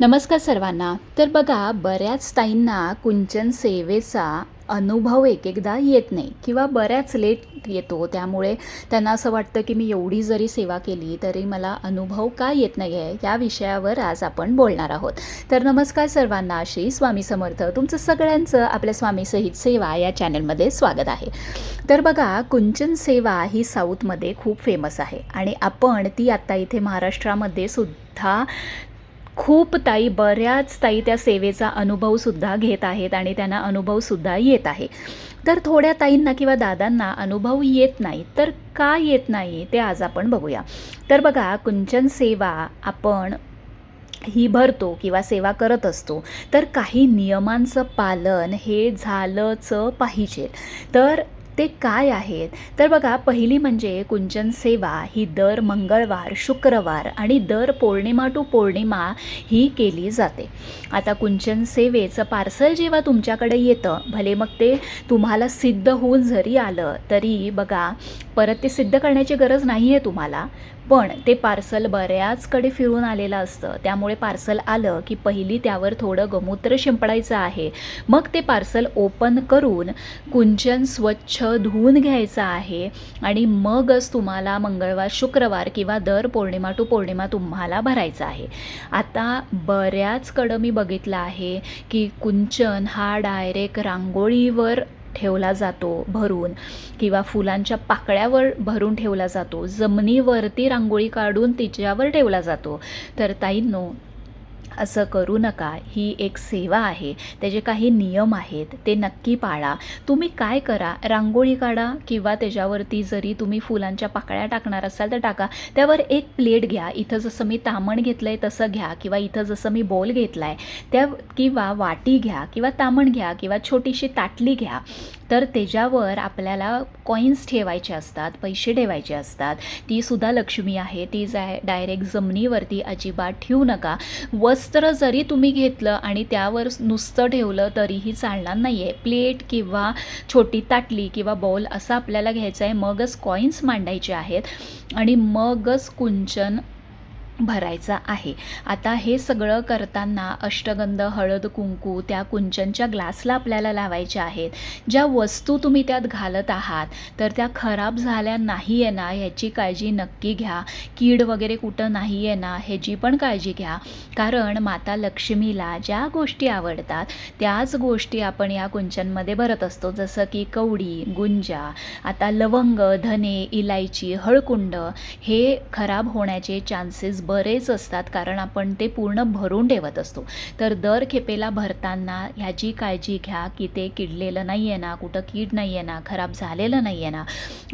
नमस्कार सर्वांना. तर बघा बऱ्याच ताईंना कुंचन सेवेचा अनुभव एक एकदा येत नाही किंवा बऱ्याच लेट येतो. त्यामुळे त्यांना असं वाटतं की मी एवढी जरी सेवा केली तरी मला अनुभव का येत नाही आहे या विषयावर आज आपण बोलणार आहोत. तर नमस्कार सर्वांना श्री स्वामी समर्थ. तुमचं सगळ्यांचं आपल्या स्वामी सहित सेवा या चॅनलमध्ये स्वागत आहे. तर बघा कुंचन सेवा ही साऊथमध्ये खूप फेमस आहे आणि आपण ती आत्ता इथे महाराष्ट्रामध्ये सुद्धा खूप ताई बऱ्याच ताई त्या सेवेचा अनुभवसुद्धा घेत आहेत आणि त्यांना अनुभवसुद्धा येत आहे. तर थोड्या ताईंना किंवा दादांना अनुभव येत नाही तर का येत नाही ते आज आपण बघूया. तर बघा कुंचन सेवा आपण ही भरतो किंवा सेवा करत असतो तर काही नियमांचं पालन हे झालंच पाहिजे. तर ते काय आहेत? तर बघा पहिली म्हणजे कुंचन सेवा ही दर मंगळवार शुक्रवार आणि दर पौर्णिमा टू पौर्णिमा ही केली जाते. आता कुंचन सेवेचं पार्सल जेव्हा तुमच्याकडे येतं भले मग ते तुम्हाला सिद्ध होऊन जरी आलं तरी बघा परत ते सिद्ध करण्याची गरज नाही आहे तुम्हाला. पण ते पार्सल बऱ्याचकडे फिरून आलेलं असतं. त्यामुळे पार्सल आलं की पहिली त्यावर थोडं गमूत्र शिंपडायचं आहे. मग ते पार्सल ओपन करून कुंचन स्वच्छ धुवून घ्यायचं आहे आणि मगच तुम्हाला मंगळवार शुक्रवार किंवा दर पौर्णिमा टू पौर्णिमा तुम्हाला भरायचा आहे. आता बऱ्याचकडं मी बघितलं आहे की कुंचन हा डायरेक्ट रांगोळीवर ठेवला जातो भरून किंवा फुलांच्या पाकळ्यावर भरून ठेवला जातो. जमिनीवरती रांगोळी काढून तिच्यावर ठेवला जातो. तर ताईंनो असं करू नका. ही एक सेवा आहे. त्याचे काही नियम आहेत. ते नक्की पाळा. तुम्ही काय करा? रांगोळी काढा किंवा त्याच्यावरती जरी तुम्ही फुलांच्या पाकळ्या टाकणार असाल तर टाका. त्यावर एक प्लेट घ्या. इथं जसं मी तामण घेतलं आहे तसं घ्या किंवा इथं जसं मी बोल घेतला आहे त्या किंवा वाटी घ्या किंवा तामण घ्या किंवा छोटीशी ताटली घ्या. तर त्याच्यावर आपल्याला कॉईन्स ठेवायचे असतात पैसे ठेवायचे असतात. ती सुद्धा लक्ष्मी आहे. ती जाय डायरेक्ट जमिनीवरती अजिबात ठेवू नका. वस्त्र जरी तुम्ही घेतलं आणि त्यावर नुसतं ठेवलं तरीही चालणार नाही आहे प्लेट किंवा छोटी ताटली किंवा बॉल असं आपल्याला घ्यायचं आहे मगच कॉईन्स मांडायचे आहेत. आणि मगच कुंचन भरायचा आहे. आता हे सगळं करताना अष्टगंध हळद कुंकू त्या कुंचनच्या ग्लासला आपल्याला लावायचे आहेत. ज्या वस्तू तुम्ही त्यात घालत आहात तर त्या खराब झाल्या नाही आहे ना ह्याची काळजी नक्की घ्या. कीड वगैरे कुठं नाही आहे ना ह्याची पण काळजी घ्या. कारण माता लक्ष्मीला ज्या गोष्टी आवडतात त्याच गोष्टी आपण या कुंचनमध्ये भरत असतो. जसं की कवडी गुंजा आता लवंग धने इलायची हळकुंड हे खराब होण्याचे चान्सेस बरेच असतात कारण आपण ते पूर्ण भरून ठेवत असतो. तर दर खेपेला भरताना ह्याची काळजी घ्या की ते किडलेलं नाही आहे ना कुठं कीड नाही आहे ना खराब झालेलं नाही आहे ना.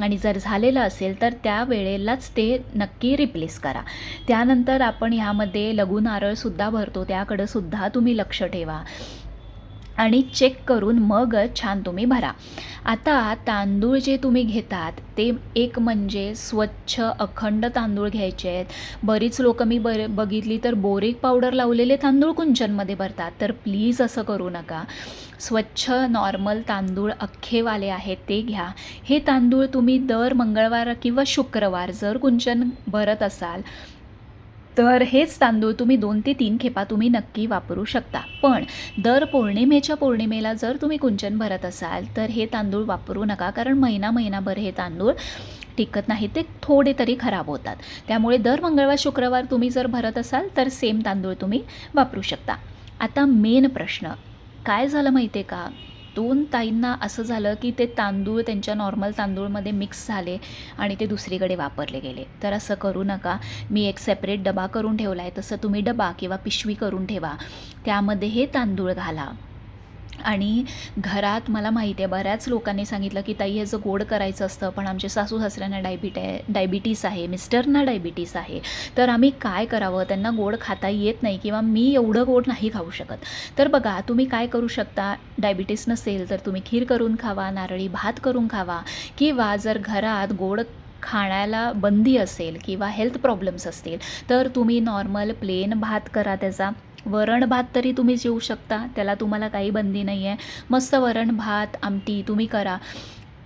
आणि जर झालेलं असेल तर त्या वेळेलाच ते नक्की रिप्लेस करा. त्यानंतर आपण ह्यामध्ये लघु नारळसुद्धा भरतो त्याकडंसुद्धा तुम्ही लक्ष ठेवा. आणि चेक करून मगच छान तुम्ही भरा. आता तांदूळ जे तुम्ही घेतात ते एक म्हणजे स्वच्छ अखंड तांदूळ घ्यायचे आहेत. बरीच लोकं मी बर बघितली तर बोरिक पावडर लावलेले तांदूळ कुंचनमध्ये भरतात. तर प्लीज असं करू नका. स्वच्छ नॉर्मल तांदूळ अख्खेवाले आहेत ते घ्या. हे तांदूळ तुम्ही दर मंगळवार किंवा शुक्रवार जर कुंचन भरत असाल तर हेच तांदूळ तुम्ही दोन ते तीन खेपा तुम्ही नक्की वापरू शकता. पण दर पौर्णिमेच्या पौर्णिमेला जर तुम्ही कुंचन भरत असाल तर हे तांदूळ वापरू नका. कारण महिना महिनाभर हे तांदूळ टिकत नाही ते थोडे तरी खराब होतात. त्यामुळे दर मंगळवार शुक्रवार तुम्ही जर भरत असाल तर सेम तांदूळ तुम्ही वापरू शकता. आता मेन प्रश्न काय झालं माहिती आहे का? दोन ताईंना असं झालं की ते तांदूळ त्यांच्या नॉर्मल तांदूळमध्ये मिक्स झाले आणि ते दुसरीकडे वापरले गेले. तर असं करू नका. मी एक सेपरेट डबा करून ठेवला आहे तसं तुम्ही डबा किंवा पिशवी करून ठेवा. त्यामध्ये हे तांदूळ घाला. आणि घरात मला माहिती आहे बऱ्याच लोकांनी सांगितलं की ताई ह्याचं गोड करायचं असतं पण आमचे सासू सासऱ्यांना डायबिटे डायबिटीस आहे मिस्टरना डायबिटीस आहे. तर आम्ही काय करावं? त्यांना गोड खाता येत नाही किंवा मी एवढं गोड नाही खाऊ शकत. तर बघा तुम्ही काय करू शकता? डायबिटीस नसेल तर तुम्ही खीर करून खावा नारळी भात करून खावा किंवा जर घरात गोड खाण्याला बंदी असेल किंवा हेल्थ प्रॉब्लेम्स असतील तर तुम्ही नॉर्मल प्लेन भात करा त्याचा. वरण भात तरी तुम्ही जेवू शकता त्याला तुम्हाला काही बंदी नाही आहे मस्त वरण भात आमटी तुम्ही करा.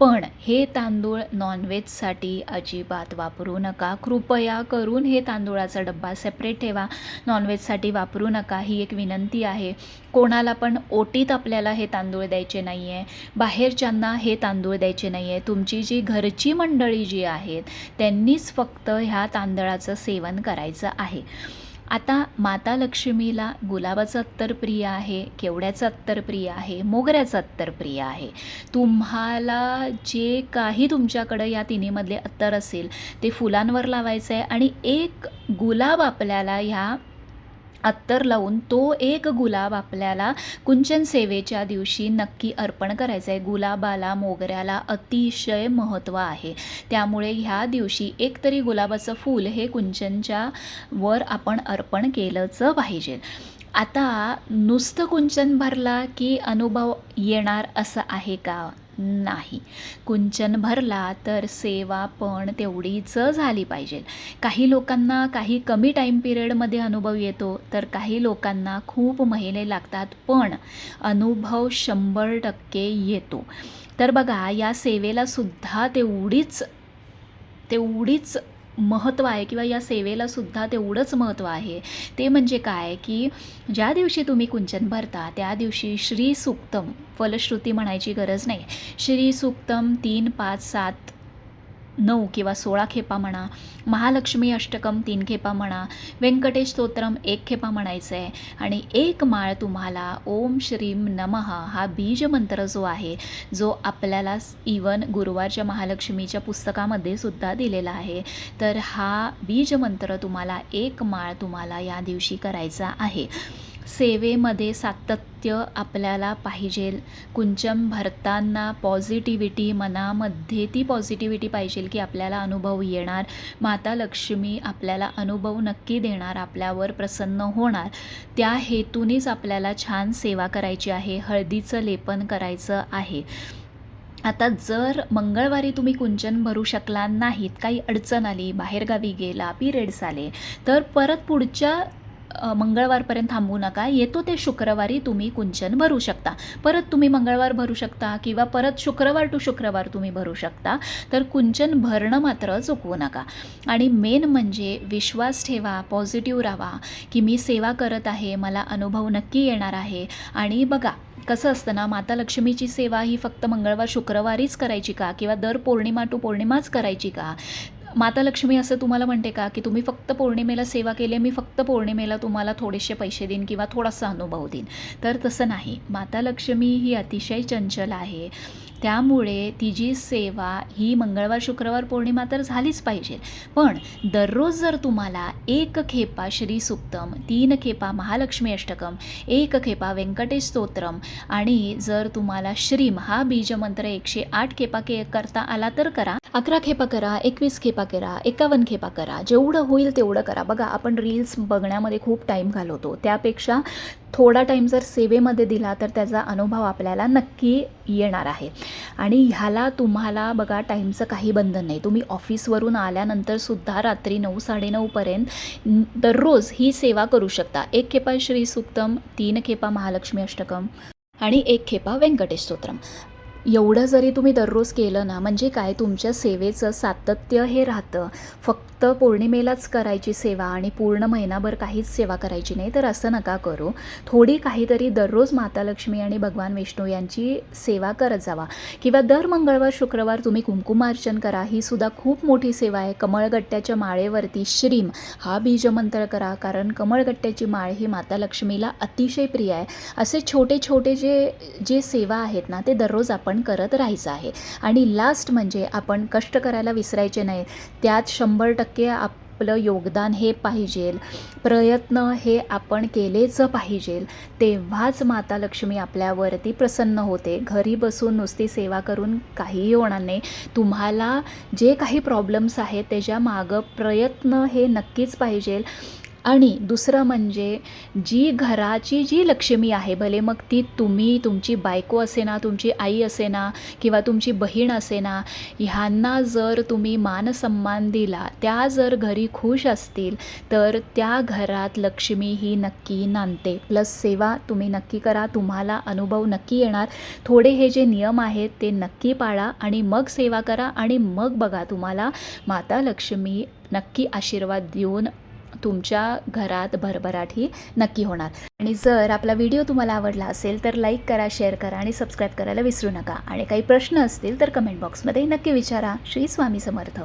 पण हे तांदूळ नॉनव्हेजसाठी अजिबात वापरू नका. कृपया करून हे तांदूळाचा डब्बा सेपरेट ठेवा. नॉनव्हेजसाठी वापरू नका ही एक विनंती आहे. कोणाला पण ओटीत आपल्याला हे तांदूळ द्यायचे नाही आहे बाहेरच्यांना हे तांदूळ द्यायचे नाही आहे तुमची जी घरची मंडळी जी आहेत त्यांनीच फक्त ह्या तांदळाचं सेवन करायचं आहे. आता माता लक्ष्मीला गुलाबाचं अत्तर प्रिय आहे केवड्याचं अत्तर प्रिय आहे मोगऱ्याचं अत्तर प्रिय आहे. तुम्हाला जे काही तुमच्याकडं या तिन्हीमधले अत्तर असेल ते फुलांवर लावायचं आहे आणि एक गुलाब आपल्याला ह्या अत्तर लावून तो एक गुलाब आपल्याला कुंचन सेवेच्या दिवशी नक्की अर्पण करायचं आहे गुलाबाला मोगऱ्याला अतिशय महत्त्व आहे. त्यामुळे ह्या दिवशी एकतरी गुलाबाचं फूल हे कुंचनच्या वर आपण अर्पण केलंच पाहिजे. आता नुसतं कुंचन भरला की अनुभव येणार असं आहे का? नाही. कुंचन भरला तर सेवा पण तेवढीच झाली पाहिजे. काही लोकांना काही कमी टाईम पिरियडमध्ये अनुभव येतो तर काही लोकांना खूप महिने लागतात पण अनुभव शंभर टक्के येतो. तर बघा या सेवेला सुद्धा तेवढीच तेवढीच महत्त्व आहे किंवा या सेवेला सुद्धा तेवढंच महत्त्व आहे. ते म्हणजे काय? की ज्या दिवशी तुम्ही कुंचन भरता त्या दिवशी श्री सुक्तम फलश्रुती म्हणायची गरज नाही. श्री सुक्तम तीन पाच सात नऊ किंवा सोळा खेपा म्हणा महालक्ष्मी अष्टकम तीन खेपा म्हणा व्यंकटेश स्तोत्रम एक खेपा म्हणायचं आहे आणि एक माळ तुम्हाला ओम श्रीम नमः हा बीज मंत्र जो आहे जो आपल्याला इवन गुरुवारच्या महालक्ष्मीच्या पुस्तकामध्ये सुद्धा दिलेला आहे. तर हा बीज मंत्र तुम्हाला एक माळ तुम्हाला या दिवशी करायचा आहे. सेवेमध्ये सातत्य आपल्याला पाहिजे. कुंचम भरताना पॉझिटिव्हिटी मनामध्ये ती पॉझिटिव्हिटी पाहिजे की आपल्याला अनुभव येणार. माता लक्ष्मी आपल्याला अनुभव नक्की देणार आपल्यावर प्रसन्न होणार. त्या हेतूनेच आपल्याला छान सेवा करायची आहे हळदीचं लेपन करायचं आहे. आता जर मंगळवारी तुम्ही कुंचन भरू शकला नाहीत काही अडचण आली बाहेरगावी गेला पिरियड्स आले तर परत पुढच्या मंगळवारपर्यंत थांबू नका. येतो ते शुक्रवारी तुम्ही कुंचन भरू शकता. परत तुम्ही मंगळवार भरू शकता किंवा परत शुक्रवार टू शुक्रवार तुम्ही भरू शकता. तर कुंचन भरणं मात्र चुकवू नका. आणि मेन म्हणजे विश्वास ठेवा पॉझिटिव्ह राहा की मी सेवा करत आहे मला अनुभव नक्की येणार आहे. आणि बघा कसं असतं ना माता लक्ष्मीची सेवा ही फक्त मंगळवार शुक्रवारीच करायची का? किंवा दर पौर्णिमा टू पौर्णिमाच करायची का? माता लक्ष्मी असं तुम्हाला म्हणते का? की तुम्ही फक्त पौर्णिमेला सेवा केली मी फक्त पौर्णिमेला तुम्हाला थोडेसे पैसे देईन किंवा थोडासा अनुभव देईन. तर तसं नाही. माता लक्ष्मी ही अतिशय चंचल आहे. त्यामुळे तिची सेवा ही मंगळवार शुक्रवार पौर्णिमा तर झालीच पाहिजे. पण दररोज जर तुम्हाला एक खेपा श्री सुक्तम तीन खेपा महालक्ष्मी अष्टकम एक खेपा व्यंकटेश स्तोत्रम आणि जर तुम्हाला श्रीम हा बीजमंत्र एकशे आठ खेपा के करता आला तर करा. अकरा खेपा करा एकवीस खेपा करा एकावन्न खेपा करा जेवढं होईल तेवढं करा. बघा आपण रील्स बघण्यामध्ये खूप टाईम घालवतो. त्यापेक्षा थोडा टाईम जर सेवेमध्ये दिला तर त्याचा अनुभव आपल्याला नक्की येणार आहे. आणि ह्याला तुम्हाला बघा टाईमचं काही बंधन नाही. तुम्ही ऑफिसवरून आल्यानंतरसुद्धा रात्री नऊ साडेनऊपर्यंत दररोज ही सेवा करू शकता. एक खेपा श्री सुक्तम तीन खेपा महालक्ष्मी अष्टकम आणि एक खेपा व्यंकटेश स्तोत्रम. एवढं जरी तुम्ही दररोज केलं ना म्हणजे काय तुमच्या सेवेचं सातत्य हे राहतं. फक्त पौर्णिमेलाच करायची सेवा आणि पूर्ण महिनाभर काहीच सेवा करायची नाही तर असं नका करू. थोडी काहीतरी दररोज माता लक्ष्मी आणि भगवान विष्णू यांची सेवा करत जावा. किंवा दर मंगळवार शुक्रवार तुम्ही कुंकुमार्चन करा. ही सुद्धा खूप मोठी सेवा आहे. कमळगट्ट्याच्या माळेवरती श्रीम हा बीजमंत्र करा कारण कमळगट्ट्याची माळ ही माता लक्ष्मीला अतिशय प्रिय आहे. असे छोटे छोटे जे जे सेवा आहेत ना ते दररोज आपण आपण करत राहायचं आहे. आणि लास्ट म्हणजे आपण कष्ट करायला विसरायचे नाही. त्यात शंभर टक्के आपलं योगदान हे पाहिजेल प्रयत्न हे आपण केलेच पाहिजेल तेव्हाच माता लक्ष्मी आपल्यावरती प्रसन्न होते. घरी बसून नुसती सेवा करून काहीही होणार नाही. तुम्हाला जे काही प्रॉब्लेम्स आहेत त्याच्या मागं प्रयत्न हे नक्कीच पाहिजेल आणि दुसरं म्हणजे जी घराची जी लक्ष्मी आहे भले मग ती तुम्ही तुमची बायको असे ना तुमची आई असे ना किंवा तुमची बहीण असे ना ह्यांना जर तुम्ही मानसन्मान दिला त्या जर घरी खुश असतील तर त्या घरात लक्ष्मी ही नक्की नांदते. प्लस सेवा तुम्ही नक्की करा तुम्हाला अनुभव नक्की येणार. थोडे हे जे नियम आहेत ते नक्की पाळा आणि मग सेवा करा आणि मग बघा तुम्हाला माता लक्ष्मी नक्की आशीर्वाद देऊन तुमच्या घरात भरभराट ही नक्की होणार. आणि जर आपला व्हिडिओ तुम्हाला आवडला असेल तर लाईक करा शेअर करा आणि सबस्क्राईब करायला विसरू नका. आणि काही प्रश्न असतील तर कमेंट बॉक्समध्ये नक्की विचारा. श्री स्वामी समर्थ.